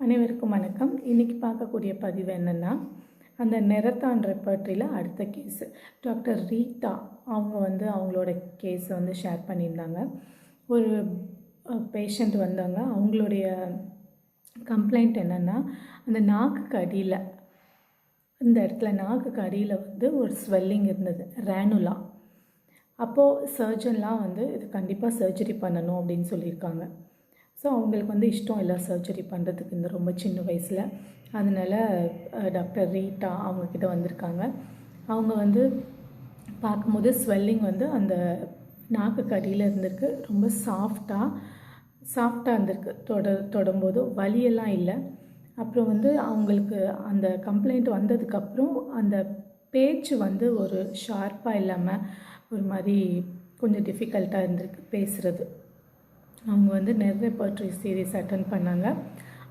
அனைவருக்கும் வணக்கம். இன்றைக்கி பார்க்கக்கூடிய பதிவு என்னென்னா அந்த நிறத்தான் ரெப்பர்ட்ரியில் அடுத்த கேஸு டாக்டர் ரீட்டா அவங்க வந்து அவங்களோட கேஸை வந்து ஷேர் பண்ணியிருந்தாங்க. ஒரு பேஷண்ட் வந்தாங்க. அவங்களுடைய கம்ப்ளைண்ட் என்னென்னா அந்த நாக்குக்கு அடியில் இந்த இடத்துல நாக்குக்கு அடியில் வந்து ஒரு ஸ்வெல்லிங் இருந்தது. ரேனுலா அப்போது சர்ஜன்லாம் வந்து இது கண்டிப்பாக சர்ஜரி பண்ணணும் அப்படின்னு சொல்லியிருக்காங்க. ஸோ அவங்களுக்கு வந்து இஷ்டம் இல்லை சர்ஜரி பண்ணுறதுக்கு இந்த ரொம்ப சின்ன வயசில். அதனால் டாக்டர் ரீட்டா அவங்கக்கிட்ட வந்திருக்காங்க. அவங்க வந்து பார்க்கும்போது ஸ்வெல்லிங் வந்து அந்த நாக்கு கடியில் இருந்திருக்கு. ரொம்ப சாஃப்டாக சாஃப்டாக இருந்திருக்கு. தொட தொடும்போது வலியெல்லாம் இல்லை. அப்புறம் வந்து அவங்களுக்கு அந்த கம்ப்ளைண்ட் வந்ததுக்கப்புறம் அந்த பேச்சு வந்து ஒரு ஷார்ப்பாக இல்லாமல் ஒரு மாதிரி கொஞ்சம் டிஃபிகல்ட்டாக இருந்திருக்கு பேசுகிறது அவங்க வந்து நெர்ரெப்பர்ட்ரி சீரீஸ் அட்டன் பண்ணாங்க.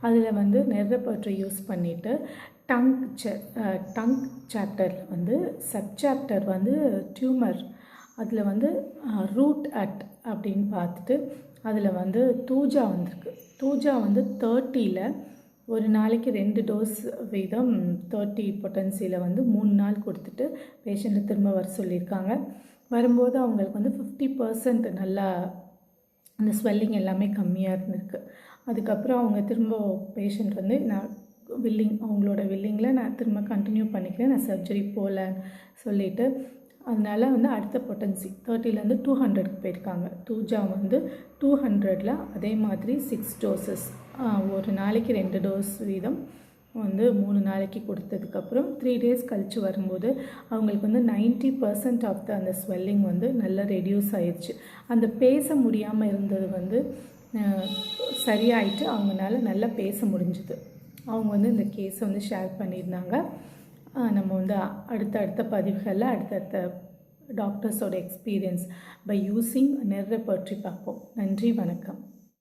அதில் வந்து நெர்ரெப்பர்ட்ரி யூஸ் பண்ணிவிட்டு டங் சே டங் சாப்டரில் வந்து சப் சாப்டர் வந்து டியூமர் அதில் வந்து ரூட் அட் அப்படின்னு பார்த்துட்டு அதில் வந்து தூஜா வந்திருக்கு. தூஜா வந்து தேர்ட்டியில் ஒரு நாளைக்கு ரெண்டு டோஸ் வீதம் தேர்ட்டி பொட்டன்சியில் வந்து மூணு நாள் கொடுத்துட்டு பேஷண்ட்டை திரும்ப வர சொல்லியிருக்காங்க. வரும்போது அவங்களுக்கு வந்து ஃபிஃப்டி பர்சன்ட் நல்லா அந்த ஸ்வெல்லிங் எல்லாமே கம்மியாக இருந்திருக்கு. அதுக்கப்புறம் அவங்க திரும்ப பேஷண்ட் வந்து நான் வில்லிங் அவங்களோட வில்லிங்கில் நான் திரும்ப கண்டினியூ பண்ணிக்கிறேன். நான் சர்ஜரி போகலன்னு சொல்லிவிட்டு அதனால் வந்து அடுத்த பொட்டன்சி தேர்ட்டிலேருந்து டூ ஹண்ட்ரட்க்கு போயிருக்காங்க. டூஜா வந்து டூ ஹண்ட்ரடில் அதே மாதிரி சிக்ஸ் டோசஸ் ஒரு நாளைக்கு ரெண்டு டோஸ் வீதம் வந்து மூணு நாளைக்கு கொடுத்ததுக்கப்புறம் த்ரீ டேஸ் கழித்து வரும்போது அவங்களுக்கு வந்து நைன்ட்டி பர்சன்ட் ஆஃப் த அந்த ஸ்வெல்லிங் வந்து நல்லா ரெடியூஸ் ஆயிடுச்சு அந்த பேச முடியாமல் இருந்தது வந்து சரியாயிட்டு அவங்களால நல்லா பேச முடிஞ்சுது. அவங்க வந்து இந்த கேஸை வந்து ஷேர் பண்ணியிருந்தாங்க. நம்ம வந்து அடுத்த அடுத்த பதிவுகளில் அடுத்தடுத்த டாக்டர்ஸோட எக்ஸ்பீரியன்ஸ் பை யூஸிங் நெர்ரை பற்றி பார்ப்போம். நன்றி வணக்கம்.